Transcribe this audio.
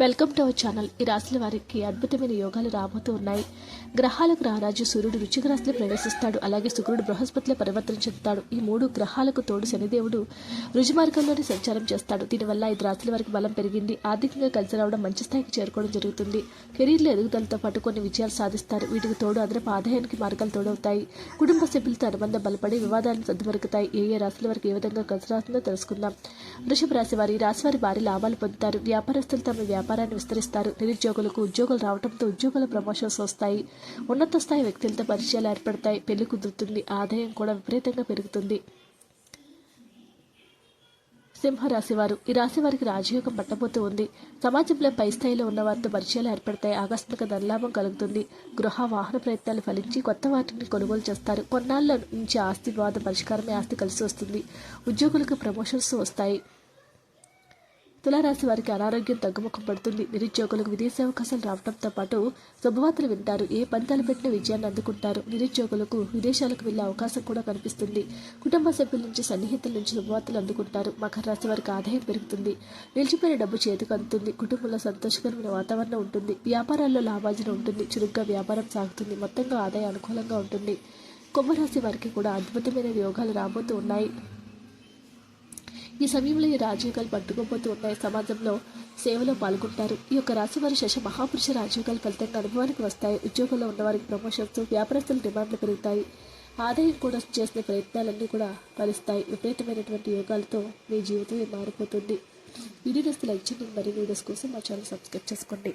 Welcome to our channel. ఈ రాశుల వారికి అద్భుతమైన యోగాలు రాబోతూ ఉన్నాయి. గ్రహాలకు రారాజు సూర్యుడు రుచిక రాశిలో ప్రవేశిస్తాడు. అలాగే శుక్రుడు బృహస్పతిలో పరివర్తన చెందుతాడు. ఈ మూడు గ్రహాలకు తోడు శనిదేవుడు రుజుమార్గంలోనే సంచారం చేస్తాడు. దీనివల్ల ఐదు రాశుల వారికి బలం పెరిగింది. ఆర్థికంగా కలిసి రావడం మంచి స్థాయికి చేరుకోవడం జరుగుతుంది. కెరీర్లో ఎదుగుదలతో పాటు కొన్ని విజయాలు సాధిస్తారు. వీటికి తోడు అదనపు ఆదాయానికి మార్గాలు తోడవుతాయి. కుటుంబ సభ్యులతో అనుబంధం బలపడి వివాదాలను సర్దుమరుగుతాయి. ఏ ఏ రాశుల వారికి ఏ విధంగా కలిసి రాస్తుందో తెలుసుకుందాం. వృషభ రాశి వారి రాశి వారి భారీ లాభాలు పొందుతారు. వ్యాపారస్తులు తమ వ్యాపారాన్ని విస్తరిస్తారు. నిరుద్యోగులకు ఉద్యోగులు రావడంతో ఉద్యోగుల ప్రమోషన్స్ వస్తాయి. ఉన్నత స్థాయి వ్యక్తులతో పరిచయాలు ఏర్పడతాయి. పెళ్ళి కుదురుతుంది. ఆదాయం కూడా విపరీతంగా పెరుగుతుంది. సింహరాశి వారు ఈ రాశి వారికి రాజయోగం పట్టబోతూ ఉంది. సమాజంలో పై స్థాయిలో ఉన్న వారితో పరిచయాలు ఏర్పడతాయి. ఆకస్మిక ధనలాభం కలుగుతుంది. గృహ వాహన ప్రయత్నాలు ఫలించి కొత్త వాటిని కొనుగోలు చేస్తారు. కొన్నాళ్ళ నుంచి ఆస్తి వివాద పరిష్కారమే ఆస్తి కలిసి వస్తుంది. ఉద్యోగులకు ప్రమోషన్స్ వస్తాయి. తులారాశి వారికి అనారోగ్యం తగ్గుముఖం పడుతుంది నిరుద్యోగులకు విదేశీ అవకాశాలు రావడంతో పాటు శుభవార్తలు వింటారు. ఏ పంతాలు పెట్టిన విజయాన్ని అందుకుంటారు. నిరుద్యోగులకు విదేశాలకు వెళ్ళే అవకాశం కూడా కనిపిస్తుంది. కుటుంబ సభ్యుల నుంచి సన్నిహితుల నుంచి శుభవార్తలు అందుకుంటారు. మకర రాశి వారికి ఆదాయం పెరుగుతుంది. నిలిచిపోయిన డబ్బు చేతికి అందుతుంది. కుటుంబంలో సంతోషకరమైన వాతావరణం ఉంటుంది. వ్యాపారాల్లో లాభార్జన ఉంటుంది. చురుగ్గా వ్యాపారం సాగుతుంది. మొత్తంగా ఆదాయం అనుకూలంగా ఉంటుంది. కుంభరాశి వారికి కూడా అద్భుతమైన యోగాలు రాబోతూ ఉన్నాయి. ఈ సమయంలో ఈ రాజయోగాలు పట్టుకోబోతూ ఉన్నాయి. సమాజంలో సేవలో పాల్గొంటారు. ఈ యొక్క రాశి వారి శశ మహాపురుష రాజయోగాలు ఫలితంగా అనుభవానికి వస్తాయి. ఉద్యోగంలో ఉన్నవారికి ప్రమోషన్స్ వ్యాపారస్తుల డిమాండ్లు పెరుగుతాయి. ఆదాయం కూడా చేసిన ప్రయత్నాలన్నీ కూడా ఫలిస్తాయి. విపరీతమైనటువంటి యోగాలతో మీ జీవితమే మారిపోతుంది. వీడియో లైక్ చేయండి. మరియు వీడియోస్ కోసం మా ఛానల్ సబ్స్క్రైబ్ చేసుకోండి.